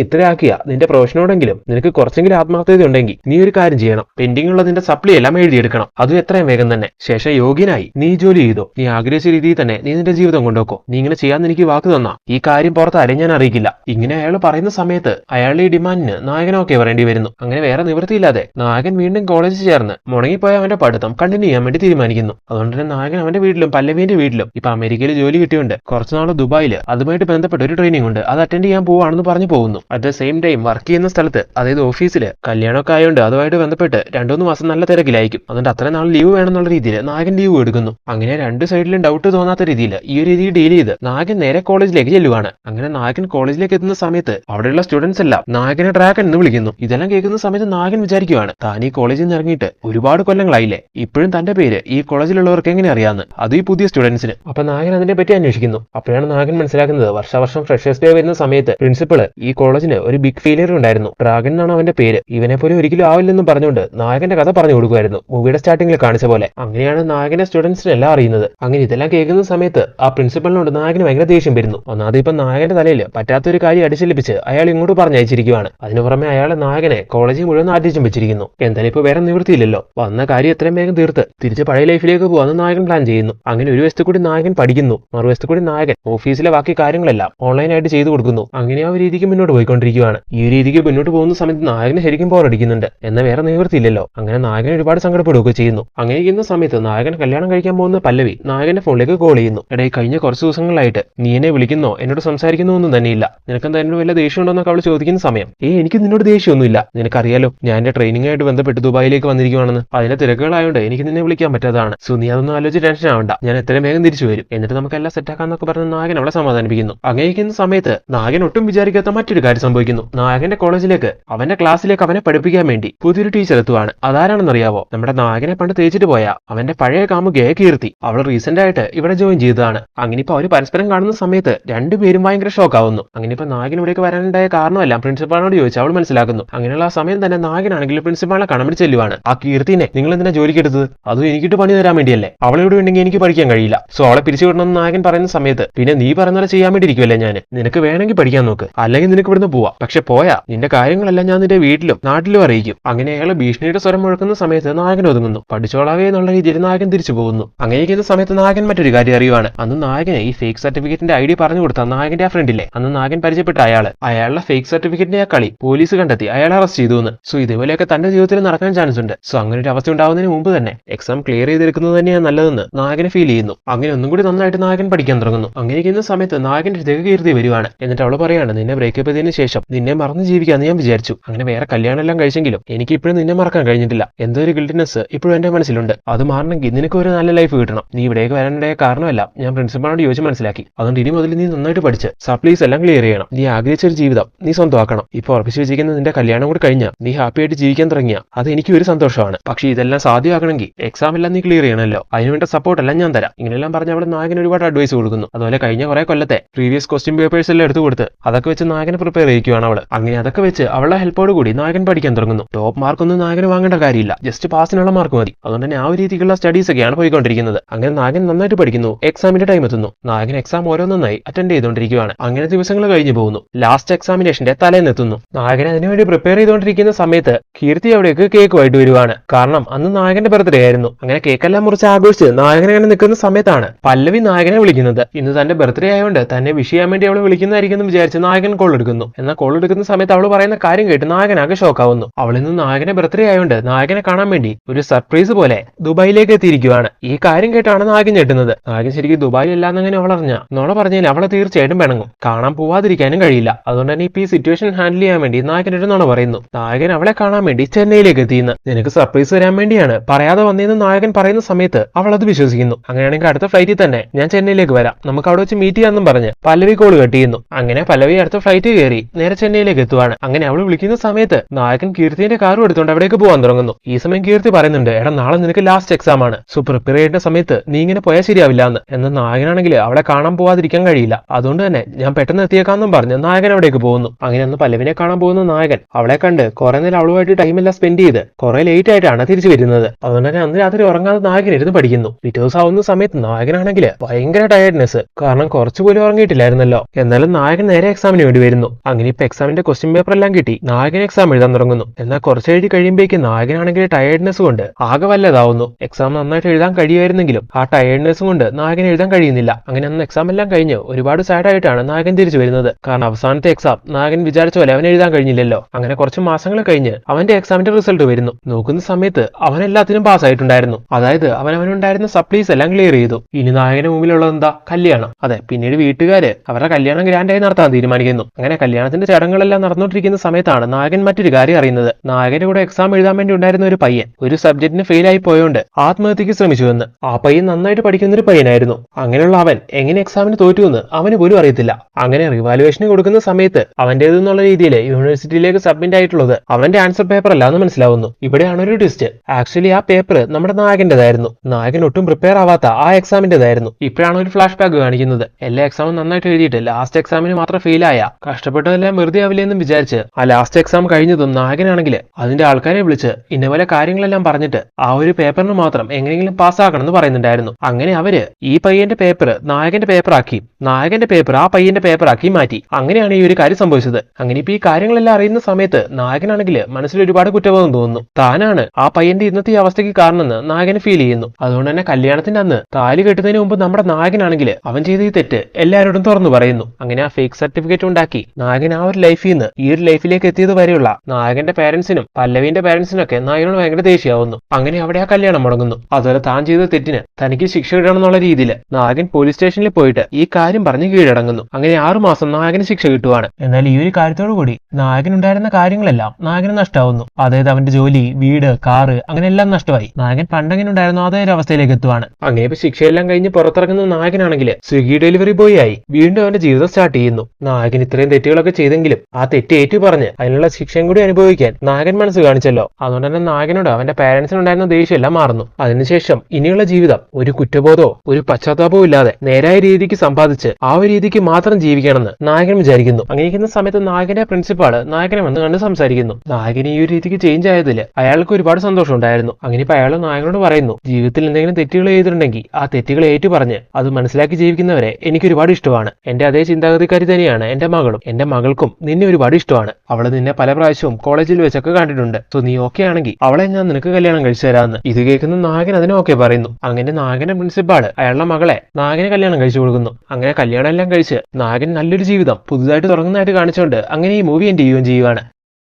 Speaker 1: ഇത്രയാക്കിയ നിന്റെ പ്രൊഫഷനോടെങ്കിലും നിനക്ക് കുറച്ചെങ്കിലും ആത്മാർത്ഥത ഉണ്ടെങ്കിൽ നീ ഒരു കാര്യം ചെയ്യണം. പെൻഡിംഗ് ഉള്ള നിന്റെ സപ്ലി എല്ലാം എഴുതിയെടുക്കണം. അതും എത്രയും വേഗം തന്നെ. ശേഷം യോഗ്യനായി നീ ജോലി ചെയ്തോ. നീ ആഗ്രഹിച്ച രീതിയിൽ തന്നെ നീ നിന്റെ ജീവിതം കൊണ്ടുവെക്കോ. നീ ഇങ്ങനെ ചെയ്യാൻ എനിക്ക് വാക്ക് തന്നാ. ഈ കാര്യം പുറത്ത് ആരെയും ഞാൻ അറിയിക്കില്ല. ഇങ്ങനെ അയാൾ പറയുന്ന സമയത്ത് അയാളുടെ ഈ ഡിമാൻഡിന് നായകനൊക്കെ പറയേണ്ടി വരുന്നു. അങ്ങനെ വേറെ നിവൃത്തിയില്ലാതെ നായകൻ വീണ്ടും കോളേജിൽ ചേർന്ന് മുടങ്ങിപ്പോയ അവന്റെ പഠിത്തം കണ്ടിന്യൂ ചെയ്യാൻ വേണ്ടി തീരുമാനിക്കുന്നു. അതുകൊണ്ട് തന്നെ നായകൻ അവന്റെ വീട്ടിലും പല്ലവിന്റെ വീട്ടിലും ഇപ്പൊ അമേരിക്കയിൽ ജോലി കിട്ടിയുണ്ട് കുറച്ചുനാൾ ദുബായിൽ അതുമായിട്ട് ബന്ധപ്പെട്ട ഒരു ട്രെയിനിങ് ഉണ്ട്. അത് അറ്റൻഡ് ചെയ്യാൻ പോവാണെന്ന് പറഞ്ഞു പോകുന്നു. At the same time work ചെയ്യുന്ന സ്ഥലത്ത് അതായത് ഓഫീസിൽ കല്യാണമൊക്കെ ആയതുകൊണ്ട് അതുമായിട്ട് ബന്ധപ്പെട്ട് രണ്ടുമൂന്ന് മാസം നല്ല തിരക്കിലായിരിക്കും. അതുകൊണ്ട് അത്രയും നാൾ ലീവ് വേണമെന്നുള്ള രീതിയിൽ നായകൻ ലീവ് എടുക്കുന്നു. അങ്ങനെ രണ്ട് സൈഡിലും ഡൗട്ട് തോന്നാത്ത രീതിയിൽ ഈ ഒരു രീതിയിൽ ഡീൽ ചെയ്ത് നായകൻ നേരെ കോളേജിലേക്ക് ചെല്ലുവാണ്. അങ്ങനെ നായകൻ കോളേജിലേക്ക് എത്തുന്ന സമയത്ത് അവിടെയുള്ള സ്റ്റുഡൻസ് എല്ലാം നായകനെ ഡ്രാഗൺ എന്ന് വിളിക്കുന്നു. ഇതെല്ലാം കേൾക്കുന്ന സമയത്ത് നാഗൻ വിചാരിക്കുവാണ് താൻ ഈ കോളേജിൽ നിന്ന് ഇറങ്ങിയിട്ട് ഒരുപാട് കൊല്ലങ്ങളായില്ലേ? ഇപ്പോഴും തന്റെ പേര് ഈ കോളേജിലുള്ളവർക്ക് എങ്ങനെ അറിയാമെന്ന് അത് ഈ പുതിയ സ്റ്റുഡൻസിന് അപ്പൊ നാഗൻ അതിനെ പറ്റി അന്വേഷിക്കുന്നു. അപ്പോഴാണ് നാഗൻ മനസ്സിലാക്കുന്നത് വർഷാവർഷം ഫ്രഷേഴ്സ് ഡേ വരുന്ന സമയത്ത് പ്രിൻസിപ്പൾ ഈ കോളേജിന് ഒരു ബിഗ് ഫെയിലിയർ ഉണ്ടായിരുന്നു. ഡ്രാഗൻ എന്നാണ് അവന്റെ പേര്. ഇവനെ പോലെ ഒരിക്കലും ആവില്ലെന്നും പറഞ്ഞുകൊണ്ട് നായകന്റെ കഥ പറഞ്ഞു കൊടുക്കുമായിരുന്നു മൂവിയുടെ സ്റ്റാർട്ടിംഗിൽ കാണിച്ച പോലെ. അങ്ങനെയാണ് നായകന്റെ സ്റ്റുഡൻസിന് എല്ലാം അറിയുന്നത്. അങ്ങനെ ഇതെല്ലാം കേൾക്കുന്ന സമയത്ത് ആ പ്രിൻസിപ്പലിനോട് നായകന് ഭയങ്കര ദേഷ്യം വരുന്നു. ഒന്നാമത് ഇപ്പൊ നായകന്റെ തലയിൽ പറ്റാത്തൊരു കാര്യം അടിച്ചേൽപ്പിച്ച് അയാൾ ഇങ്ങോട്ട് പറഞ്ഞയച്ചിരിക്കുവാണ്. അതിനു പുറമെ അയാളെ നായകനെ കോളേജിൽ മുഴുവൻ ആദ്യം വെച്ചിരിക്കുന്നു. എന്തായാലും ഇപ്പൊ വേറെ നിവൃത്തിയില്ലല്ലോ. വന്ന കാര്യം എത്രയും വേഗം തീർത്ത്. തിരിച്ച് പഴയ ലൈഫിലേക്ക് പോകാൻ നായകൻ പ്ലാൻ ചെയ്യുന്നു. അങ്ങനെ ഒരു വശത്ത് കൂടി നായകൻ പഠിക്കുന്നു. മറുവശത്ത് കൂടി നായകൻ ഓഫീസിലെ ബാക്കി കാര്യങ്ങളെല്ലാം ഓൺലൈനായിട്ട് ചെയ്തു കൊടുക്കുന്നു. അങ്ങനെ ആ രീതിക്ക് മുന്നോട്ട് പോയിക്കൊണ്ടിരിക്കുകയാണ് ഈ രീതിക്ക് മുന്നോട്ട് പോകുന്ന സമയത്ത് നായകന് ശരിക്കും പോറടിക്കുന്നുണ്ട് എന്നാൽ വേറെ നിവൃത്തിയില്ലല്ലോ. അങ്ങനെ നായകൻ ഒരുപാട് സങ്കടപ്പെടുകയൊക്കെ ചെയ്യുന്നു. അങ്ങനെ ഇരിക്കുന്ന സമയത്ത് നായകൻ കല്യാണം കഴിക്കാൻ പോകുന്ന പല്ലവി നായകന്റെ ഫോണിലേക്ക് കോൾ ചെയ്യുന്നു. ഇടയിൽ കഴിഞ്ഞ കുറച്ച് ദിവസങ്ങളായിട്ട് നീ എന്നെ വിളിക്കുന്നോ? എന്നോട് സംസാരിക്കുന്നോ ഒന്നും തന്നെയില്ല. നിനക്കെന്താ എന്നോട് വല്ല ദേഷ്യമുണ്ടോ ഉണ്ടോന്നൊക്കെ അവൾ ചോദിക്കുന്ന സമയം. ഏ എനിക്ക് നിന്നോട് ദേഷ്യമൊന്നുമില്ല. നിനക്കറിയാലോ ഞാൻ എന്റെ ട്രെയിനിങ് ആയിട്ട് ബന്ധപ്പെട്ട് ദുബായിലേക്ക് വന്നിരിക്കുവാണെന്ന്. അതിന്റെ തിരക്കുകളായതുകൊണ്ട് എനിക്ക് നിന്നെ വിളിക്കാൻ പറ്റാതാണ് സോ നീ അതൊന്നും ആലോചിച്ച് ടെൻഷൻ ആവണ്ട. ഞാൻ എത്രയും വേഗം തിരിച്ചു വരും. എന്നിട്ട് നമുക്ക് എല്ലാം സെറ്റ് ആക്കാന്നൊക്കെ പറഞ്ഞ് നായകൻ അവളെ സമാധാനിപ്പിക്കുന്നു. അങ്ങനെയിരിക്കുന്ന സമയത്ത് നായകൻ ഒട്ടും വിചാരിക്കാത്ത മറ്റൊരു കാര്യം സംഭവിക്കുന്നു. നായകന്റെ കോളേജിലേക്ക് അവന്റെ ക്ലാസ്സിലേക്ക് അവനെ പഠിപ്പിക്കാൻ വേണ്ടി പുതിയൊരു ടീച്ചർ എത്തുവാണ്. അതാരാണെന്നറിയാവോ? നമ്മുടെ നായകനെ പണ്ട് തേച്ചിട്ട് പോയ അവന്റെ പഴയ കാമുകയെ കീർത്തി. അവൾ റീസെന്റ് ആയിട്ട് ഇവിടെ ജോയിൻ ചെയ്തതാണ്. അങ്ങനെ ഇപ്പൊ അവർ പരസ്പരം കാണുന്ന സമയത്ത് രണ്ടുപേരും ഭയങ്കര ഷോക്ക് ആവുന്നു. അങ്ങനെ ഇപ്പൊ നായകൻ ഇവിടേക്ക് വരാനുണ്ടായ കാരണമെല്ലാം പ്രിൻസിപ്പാളിനോട് ചോദിച്ചു അവൾ മനസ്സിലാക്കുന്നു. അങ്ങനെയുള്ള ആ സമയം തന്നെ നായകനാണെങ്കിൽ പ്രിൻസിപ്പാളെ കാണാൻ ചെല്ലുവാണ്. ആ കീർത്തിനെ നിങ്ങൾ എന്തിനാ ജോലിക്ക് എടുത്തത്? അതും എനിക്കിട്ട് പണി തരാൻ വേണ്ടിയല്ലേ? അവളെ ഇവിടെ ഉണ്ടെങ്കിൽ എനിക്ക് പഠിക്കാൻ കഴിയില്ല. സോ അവളെ പിരിച്ചു വിടണമെന്ന് നായകൻ പറയുന്ന സമയത്ത് പിന്നെ നീ പറയുന്ന പോലെ ചെയ്യാൻ വേണ്ടി ഇരിക്കുവല്ലേ ഞാൻ നിനക്ക് വേണമെങ്കിൽ പഠിക്കാൻ നോക്ക്. അല്ലെങ്കിൽ നിനക്ക് ഇവിടുന്ന് പോവാം. പക്ഷെ പോയാ. നിന്റെ കാര്യങ്ങളെല്ലാം ഞാൻ നിന്റെ വീട്ടിലും നാട്ടിലും അറിയിക്കും. അങ്ങനെ അയാൾ ഭീഷണിയുടെ സ്വരം മുഴക്കുന്ന സമയത്ത് നായകൻ ഒതുങ്ങുന്നു. പഠിച്ചോളാവേ എന്നുള്ള രീതിയിൽ നായകൻ തിരിച്ചു പോകുന്നു. അങ്ങനെ ഇരിക്കുന്ന സമയത്ത് നായകൻ മറ്റൊരു കാര്യം അറിയുവാണ്. അന്ന് നായകനെ ഈ ഫേക്ക് സർട്ടിഫിക്കറ്റിന്റെ ഐ ഡി പറഞ്ഞു കൊടുത്ത നായകന്റെ ആ ഫ്രണ്ടില്ലേ അന്ന് നായകൻ പരിചയപ്പെട്ട അയാൾ. അയാളുടെ ഫേക്ക് സർട്ടിഫിക്കറ്റിന്റെ ആ കളി. പോലീസ് കണ്ടെത്തി. അയാളെ അറസ്റ്റ് ചെയ്തു എന്ന് സോ ഇതേപോലെയൊക്കെ തന്റെ ജീവിതത്തിൽ നടക്കാൻ ചാൻസ് ഉണ്ട്. സോ അങ്ങനെ ഒരു അവസ്ഥ ഉണ്ടാവുന്നതിന് മുമ്പ് തന്നെ എക്സാം ക്ലിയർ ചെയ്തെടുക്കുന്നത് തന്നെയാണ് നല്ലതെന്ന് നായകനെ ഫീൽ ചെയ്യുന്നു. അങ്ങനെ ഒന്നും കൂടി നന്നായിട്ട് നായകൻ പഠിക്കാൻ തുടങ്ങുന്നു. അങ്ങനെ ഇരിക്കുന്ന സമയത്ത് നായകന്റെ അടുത്തേക്ക് കീർത്തി വരുവാണ്. എന്നിട്ട് അവൾ പറയാണ് നിന്നെ ബ്രേക്കപ്പ് ചെയ്തതിന് ശേഷം നിന്നെ മറന്ന് ജീവിക്കാന്ന് ഞാൻ വിചാരിച്ചു. അങ്ങനെ വേറെ കല്യാണം എല്ലാം കഴിച്ചെങ്കിലും എനിക്ക് ഇപ്പോഴും നിന്നെ മറക്കാൻ കഴിഞ്ഞിട്ടില്ല. എന്തോ ഒരു ഗിൽഡിനെസ് ഇപ്പോഴും എന്റെ മനസ്സിലുണ്ട്. അത് മാറണമെങ്കിൽ നിനക്ക് ഒരു നല്ല ലൈഫ് കിട്ടണം. നീ ഇവിടേക്ക് വരാനുണ്ടായ കാരണമല്ല ഞാൻ പ്രിൻസിപ്പാളോട് ചോദിച്ച് മനസ്സിലാക്കി. അതുകൊണ്ട് ഇനി മുതൽ നീ നന്നായിട്ട് പഠിച്ച്. സപ്ലീസ് എല്ലാം ക്ലിയർ ചെയ്യണം. നീ ആഗ്രഹിച്ച ഒരു ജീവിതം നീ സ്വന്തമാക്കണം. ഇപ്പൊ ഉറപ്പിച്ചു വെച്ചിരിക്കുന്ന നിന്റെ കല്യാണം കൂടി കഴിഞ്ഞാൽ നീ ഹാപ്പി ആയിട്ട് ജീവിക്കാൻ തുടങ്ങിയ. അത് എനിക്ക് ഒരു സന്തോഷമാണ്. പക്ഷേ ഇതെല്ലാം സാധ്യമാകണമെങ്കിൽ എക്സാം എല്ലാം നീ ക്ലിയർ ചെയ്യണമല്ലോ. അതിനുവേണ്ട സപ്പോർട്ട് എല്ലാം ഞാൻ തരാം. ഇങ്ങനെയെല്ലാം പറഞ്ഞ് അവിടെ നായകൻ ഒരുപാട് അഡ്വൈസ് കൊടുക്കുന്നു. അതുപോലെ കഴിഞ്ഞ കുറെ കൊല്ലത്തെ പ്രീവിയസ് ക്വസ്റ്റ്യൻ പേപ്പേഴ്സ് എല്ലാം എടുത്തു കൊടുത്ത് അതൊക്കെ വെച്ച് നായകനെ പ്രിപ്പയർ ചെയ്യിക്കുകയാണ് അവൾ അങ്ങനെ അതൊക്കെ വെച്ച് അവളുടെ ഹെൽപ്പോട് കൂടി നായകൻ പഠിക്കാൻ തുടങ്ങുന്നു. ടോപ്പ് മാർക്കൊന്നും നായകന് വാങ്ങേണ്ട കാര്യമില്ല. ജസ്റ്റ് പാസിനുള്ള മാർക്ക് മതി. അതുകൊണ്ട് തന്നെ ആ ഒരു രീതിക്കുള്ള സ്റ്റഡീസ് ഒക്കെയാണ് പോയിക്കൊണ്ടിരിക്കുന്നത്. അങ്ങനെ നായകൻ നന്നായിട്ട് പഠിക്കുന്നു. എക്സാമിന്റെ ടൈം എത്തുന്നു. നായകൻ എക്സാം ഓരോന്നായി അറ്റൻഡ് ചെയ്തുകൊണ്ടിരിക്കുകയാണ് അങ്ങനെ ദിവസങ്ങൾ കഴിഞ്ഞു പോകുന്നു. ലാസ്റ്റ് എക്സാമിനേഷന്റെ തലേന്ന് എത്തുന്നു. നായകൻ അതിനുവേണ്ടി പ്രിപ്പയർ ചെയ്തുകൊണ്ടിരിക്കുന്ന സമയത്ത് കീർത്തി അവിടേക്ക് കേക്കുമായിട്ട് വരുവാണ്. കാരണം അന്ന് നായകന്റെ ബർത്ത്ഡേ ആയിരുന്നു. അങ്ങനെ കേക്കെല്ലാം മുറിച്ച് ആഘോഷിച്ച് നായകൻ അങ്ങനെ നിൽക്കുന്ന സമയത്താണ് പല്ലവി നായകനെ വിളിക്കുന്നത്. ഇന്ന് തന്റെ ബർത്ത്ഡേ ആയതുകൊണ്ട് തന്നെ വിഷ് ചെയ്യാൻ വേണ്ടി അവൾ വിളിക്കുന്നതായിരിക്കും എന്ന് വിചാരിച്ച് നായകൻ കോൾ എടുക്കുന്നു. എന്നാൽ കോൾ എടുക്കുന്ന സമയത്ത് അവൾ പറയുന്ന കാര്യം കേട്ട് നായകനാകെ ഷോക്കാവുന്നു അവൾ ഇന്ന് നായകന്റെ ബർത്ത്ഡേ ആയതുകൊണ്ട് നായകനെ കാണാൻ വേണ്ടി ഒരു സർപ്രൈസ് പോലെ ദുബായിലേക്ക് എത്തിയിരിക്കുവാണ്. ഈ കാര്യം കേട്ടാണ് നായകൻ ഞെട്ടുന്നത്. നായകൻ ശരിക്കും ദുബായിലല്ലാന്നങ്ങനെ അവൾ അറിഞ്ഞ നോള പറഞ്ഞാൽ അവളെ തീർച്ചയായിട്ടും പിണങ്ങും. കാണാൻ പോവാതിരിക്കാനും കഴിയില്ല. അതുകൊണ്ട് തന്നെ ഇപ്പൊ ഈ സിറ്റുവേഷൻ ഹാൻഡിൽ ചെയ്യാൻ വേണ്ടി നായകൻ ഒരു നോണ പറയുന്നു. നായകൻ അവളെ കാണാൻ വേണ്ടി ചെന്നൈയിലേക്ക് എത്തിയെന്ന്. നിനക്ക് സർപ്രൈസ് വരാൻ വേണ്ടിയാണ്. പറയാതെ വന്നതെന്ന് നായകൻ പറയുന്ന സമയത്ത് അവൾ അത് വിശ്വസിക്കുന്നു. അങ്ങനെയാണെങ്കിൽ അടുത്ത ഫ്ലൈറ്റിൽ തന്നെ ഞാൻ ചെന്നൈയിലേക്ക് വരാം. നമുക്ക് അവിടെ വെച്ച് മീറ്റ് ചെയ്യാമെന്നും പറഞ്ഞ് പല്ലവി കോൾ ചെയ്യുന്നു. അങ്ങനെ പല്ലവി അടുത്ത ഫ്ലൈറ്റ് കയറി നേരെ ചെന്നൈയിലേക്ക് എത്തുവാണ്. അങ്ങനെ അവൾ വിളിക്കുന്ന സമയത്ത് നായകൻ കീർത്തിന്റെ കാറും എടുത്തുകൊണ്ട് അവിടേക്ക് പോകാൻ തുടങ്ങുന്നു. ഈ സമയം കീർത്തി പറയുന്നുണ്ട് എടാ നാളെ നിനക്ക് ലാസ്റ്റ് എക്സാം ആണ്. സോ പ്രിപ്പയർ ചെയ്യേണ്ട സമയത്ത് നീ ഇങ്ങനെ പോയാൽ ശരിയാവില്ല എന്ന്. എന്നാൽ നായകനാണെങ്കിൽ അവളെ കാണാൻ പോവാതിരിക്കാൻ കഴിയില്ല. അതുകൊണ്ട് തന്നെ ഞാൻ പെട്ടെന്ന് എത്തിയേക്കാന്നും പറഞ്ഞ് നായകൻ അവിടേക്ക് പോകുന്നു. അങ്ങനെ അന്ന് പല്ലവിനെ കാണാൻ പോകുന്ന നായകൻ. അവളെ കണ്ട് കുറെ നേരം അവളുമായിട്ട് ടൈമെല്ലാം സ്പെൻഡ് ചെയ്ത് കുറെ ലേറ്റ് ആയിട്ടാണ് തിരിച്ചു വരുന്നത്. അതുകൊണ്ട് തന്നെ അന്ന് രാത്രി ഉറങ്ങാതെ നായകൻ ഇരുന്ന് പഠിക്കുന്നു. പിറ്റേ ദിവസം ആവുന്ന സമയത്ത് നായകനാണെങ്കിൽ ഭയങ്കര ടയർഡ്നെസ് കാരണം കുറച്ചു പോലും ഉറങ്ങിയിട്ടില്ലായിരുന്നല്ലോ. എന്നാലും നായകൻ നേരെ എക്സാമിന് വേണ്ടി വരുന്നു. അങ്ങനെ ഇപ്പൊ എക്സാമിന്റെ ക്വസ്റ്റ്യൻ പേപ്പർ എല്ലാം കിട്ടി. നായകൻ എക്സാം എഴുതാൻ തുടങ്ങുന്നു. എന്നാൽ കുറച്ച് എഴുതി കഴിയുമ്പോഴേക്കും നായകനാണെങ്കിൽ ടയർഡ്നെസ് കൊണ്ട് ആകെ വല്ലതാവുന്നു. എക്സാം നന്നായിട്ട് എഴുതാൻ കഴിയുമായിരുന്നെങ്കിലും ആ ടയർഡ്നെസ് കൊണ്ട് നായകൻ എഴുതാൻ കഴിയുന്നില്ല. അങ്ങനെ അന്ന് എക്സാം എല്ലാം കഴിഞ്ഞ് ഒരുപാട് സാഡ് ആയിട്ടാണ് നായകൻ തിരിച്ചു വരുന്നത്. കാരണം അവസാനത്തെ എക്സാം നായകൻ വിചാരിച്ച പോലെ അവൻ എഴുതാൻ കഴിഞ്ഞില്ലല്ലോ. അങ്ങനെ കുറച്ച് മാസങ്ങൾ കഴിഞ്ഞ് അവന്റെ എക്സാമിന്റെ റിസൾട്ട് വരുന്നു. നോക്കുന്ന സമയത്ത് അവൻ എല്ലാത്തിനും പാസ് ആയിട്ടുണ്ടായിരുന്നു അതായത് അവൻ അവനുണ്ടായിരുന്ന സപ്ലീസ് എല്ലാം ക്ലിയർ ചെയ്തു. ഇനി നായകന് മുമ്പിലുള്ളത് എന്താ? കല്യാണം. അതെ പിന്നീട് വീട്ടുകാര് അവരുടെ കല്യാണം ഗ്രാൻഡായി നടത്താൻ തീരുമാനിക്കുന്നു. അങ്ങനെ കല്യാണത്തിന്റെ ചടങ്ങുകളെല്ലാം നടന്നുകൊണ്ടിരിക്കുന്ന സമയത്താണ് നായകൻ മറ്റൊരു കാര്യം അറിയുന്നത്. നായകന്റെ കൂടെ എക്സാം എഴുതാൻ വേണ്ടി ഉണ്ടായിരുന്ന ഒരു പയ്യൻ ഒരു സബ്ജക്റ്റിന് ഫെയിൽ ആയി പോയോണ്ട് ആത്മഹത്യക്ക് ശ്രമിച്ചു എന്ന്. ആ പയ്യൻ നന്നായിട്ട് പഠിക്കുന്ന ഒരു പയ്യനായിരുന്നു. അങ്ങനെയുള്ള അവൻ എങ്ങനെ എക്സാമിന് തോറ്റുവെന്ന് അവന് പോലും അറിയത്തില്ല. അങ്ങനെ റിവാലുവേഷന് കൊടുക്കുന്ന സമയത്ത് അവന്റേതെന്നുള്ള രീതിയിൽ യൂണിവേഴ്സിറ്റിയിലേക്ക് സബ്മിറ്റ് ആയിട്ടുള്ളത് അവന്റെ ആൻസർ പേപ്പർ അല്ല എന്ന് മനസ്സിലാവുന്നു. ഇവിടെയാണ് ഒരു ട്വിസ്റ്റ് ആക്ച്വലി ആ പേപ്പർ നമ്മുടെ നായകന്റേതായിരുന്നു. നായകൻ ഒട്ടും പ്രിപ്പയർ ആവാത്ത ആ എക്സാമിന്റേതായിരുന്നു ഇപ്പോഴാണ് ഒരു ഫ്ലാഷ് ബാക്ക് കാണിക്കുന്നത്. എല്ലാ എക്സാമും നന്നായിട്ട് എഴുതിയിട്ട് ലാസ്റ്റ് എക്സാമിന് മാത്രം ഫെയിൽ ആയ കഷ്ടപ്പെട്ടതെല്ലാം വെറുതെ ആവില്ല എന്നും വിചാരിച്ച് ആ ലാസ്റ്റ് എക്സാം കഴിഞ്ഞതും നായകനാണെങ്കിൽ അതിന്റെ ആൾക്കാരെ വിളിച്ച് ഇന്ന പോലെ കാര്യങ്ങളെല്ലാം പറഞ്ഞിട്ട് ആ ഒരു പേപ്പറിന് മാത്രം എങ്ങനെയെങ്കിലും പാസ്സാക്കണം എന്ന് പറയുന്നുണ്ടായിരുന്നു. അങ്ങനെ അവർ ഈ പയ്യന്റെ പേപ്പർ നായകന്റെ പേപ്പറാക്കി നായകന്റെ പേപ്പർ ആ പയ്യന്റെ പേപ്പറാക്കി മാറ്റി. അങ്ങനെയാണ് ഈ ഒരു കാര്യം സംഭവിച്ചത്. അങ്ങനെ ഇപ്പൊ ഈ കാര്യങ്ങളെല്ലാം അറിയുന്ന സമയത്ത് നായകനാണെങ്കിൽ മനസ്സിൽ ഒരുപാട് കുറ്റബോധം തോന്നുന്നു. താനാണ് ആ പയ്യന്റെ ഇന്നത്തെ അവസ്ഥയ്ക്ക് കാരണമെന്ന് നായകന് ഫീൽ ചെയ്യുന്നു. അതുകൊണ്ട് തന്നെ കല്യാണത്തിന്റെ അന്ന് താലി കെട്ടുന്നതിന് മുമ്പ് നമ്മുടെ നായകനാണെങ്കിൽ അവൻ ചെയ്ത ഈ തെറ്റ് എല്ലാവരോടും തുറന്നു പറയുന്നു. അങ്ങനെ ആ ഫേക്ക് സർട്ടിഫിക്കറ്റ് ഉണ്ടാക്കി നായകൻ ആ ഒരു ലൈഫിൽ നിന്ന് ഈ ഒരു ലൈഫിലേക്ക് എത്തിയത് വരെയുള്ള നായകന്റെ പേരൻസിനും പല്ലവിന്റെ പേരൻസിനൊക്കെ നായകനോട് ഭയങ്കര ദേഷ്യമാവുന്നു അങ്ങനെ അവിടെ ആ കല്യാണം മുടങ്ങുന്നു. അതുപോലെ താൻ ചെയ്ത തെറ്റിന് തനിക്ക് ശിക്ഷ കിട്ടണം എന്നുള്ള രീതിയിൽ നായകൻ പോലീസ് സ്റ്റേഷനിൽ പോയിട്ട് ഈ കാര്യം പറഞ്ഞ് കീഴടങ്ങുന്നു. അങ്ങനെ ആറു മാസം നായകന് ശിക്ഷ കിട്ടുവാണ്. എന്നാൽ ഈ ഒരു കാര്യത്തോടു കൂടി നായകൻ ഉണ്ടായിരുന്ന കാര്യങ്ങളെല്ലാം നായകന് നഷ്ടാവുന്നു. അതായത് അവന്റെ ജോലി വീട് കാറ് അങ്ങനെ എല്ലാം നഷ്ടമായി. നായകൻ പണ്ടെങ്ങനെ ഉണ്ടായിരുന്നു അതേ ഒരു അവസ്ഥയിലേക്ക് എത്തുവാണ്. അങ്ങനെ ഇപ്പൊ ശിക്ഷയെല്ലാം കഴിഞ്ഞ് പുറത്തിറങ്ങുന്ന നായകനാണെങ്കിൽ സ്വിഗ്ഗി ഡെലിവറി ബോയ് ആയി വീണ്ടും അവന്റെ ജീവിതം സ്റ്റാർട്ട് ചെയ്യുന്നു. നായകൻ ഇത്രയും തെറ്റുകളൊക്കെ ചെയ്തെങ്കിലും ആ തെറ്റ് ഏറ്റു പറഞ്ഞ് അതിനുള്ള ശിക്ഷയും കൂടി അനുഭവിക്കാൻ നായകൻ മനസ്സ് കാണിച്ചല്ലോ. അതുകൊണ്ട് തന്നെ നായകനോട് അവന്റെ പാരന്റ്സിനുണ്ടായിരുന്ന ദേഷ്യം എല്ലാം മാറുന്നു. അതിനുശേഷം ഇനിയുള്ള ജീവിതം ഒരു കുറ്റബോധമോ ഒരു പശ്ചാത്താപവും ഇല്ലാതെ നേരായ രീതിക്ക് സമ്പാദിച്ച് ആ ഒരു രീതിക്ക് മാത്രം ജീവിക്കണമെന്ന് നായകൻ വിചാരിക്കുന്നു. അങ്ങനെ സമയത്ത് നായകന്റെ പ്രിൻസിപ്പാൾ നായകനെ വന്ന് കണ്ട് സംസാരിക്കുന്നു. നായകൻ ഈ ഒരു രീതിക്ക് ചേഞ്ച് ആയതിൽ അയാൾക്ക് ഒരുപാട് സന്തോഷം ഉണ്ടായിരുന്നു അങ്ങനെ ഇപ്പൊ അയാൾ നായകനോട് പറയുന്നു ജീവിതത്തിൽ എന്തെങ്കിലും തെറ്റുകൾ ചെയ്തിട്ടുണ്ടെങ്കിൽ ആ തെറ്റുകൾ ഏറ്റു പറഞ്ഞ് അത് മനസ്സിലാക്കി ജീവിക്കുന്നവരെ എനിക്ക് ഒരുപാട് ഇഷ്ടമാണ്. എന്റെ അതേ ചിന്താഗതിക്കാരി തന്നെയാണ് എന്റെ മകളും. എന്റെ മകൾക്കും നിന്നെ ഒരുപാട് ഇഷ്ടമാണ്. അവൾ നിന്നെ പല പ്രാവശ്യവും കോളേജിൽ വെച്ചൊക്കെ കണ്ടിട്ടുണ്ട്. സോ നീ ഓക്കെ ആണെങ്കിൽ അവളെ ഞാൻ നിനക്ക് കല്യാണം കഴിച്ചു തരാമെന്ന് ഇത് കേൾക്കുന്ന നായകൻ അതിനെ ഓക്കെ പറയുന്നു. അങ്ങനെ നായകന്റെ പ്രിൻസിപ്പാൾ അയാളുടെ മകളെ നാഗനെ കല്യാണം കഴിച്ചു കൊടുക്കുന്നു. അങ്ങനെ കല്യാണം എല്ലാം കഴിച്ച് നായകൻ നല്ലൊരു ജീവിതം പുതുതായിട്ട് തുടങ്ങുന്നതായിട്ട് കാണിച്ചുകൊണ്ട് അങ്ങനെ ഈ മൂവി എൻഡ് ചെയ്യുകയും ചെയ്യുവാണ്.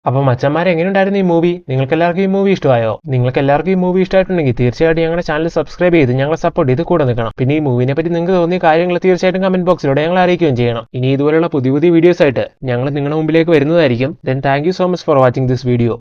Speaker 1: അപ്പൊ മച്ചന്മാരെ എങ്ങനെയുണ്ടായിരുന്നു ഈ മൂവി നിങ്ങൾക്ക് എല്ലാവർക്കും ഈ മൂവി ഇഷ്ടമായോ? നിങ്ങൾക്ക് എല്ലാവർക്കും ഈ മൂവി ഇഷ്ടമായിട്ടുണ്ടെങ്കിൽ തീർച്ചയായിട്ടും ഞങ്ങളുടെ ചാനൽ സബ്സ്ക്രൈബ് ചെയ്ത് ഞങ്ങളെ സപ്പോർട്ട് ചെയ്ത് കൂടെ നിൽക്കണം. പിന്നെ ഈ മൂവിനെ പറ്റി നിങ്ങൾക്ക് തോന്നിയ കാര്യങ്ങൾ തീർച്ചയായിട്ടും കമന്റ് ബോക്സിലൂടെ ഞങ്ങൾ അറിയിക്കുകയും ചെയ്യണം. ഇനി ഇതുപോലുള്ള പുതിയ പുതിയ വീഡിയോസ് ആയിട്ട് ഞങ്ങൾ നിങ്ങളുടെ മുമ്പിലേക്ക് വരുന്നതായിരിക്കും. Then thank so much for watching this video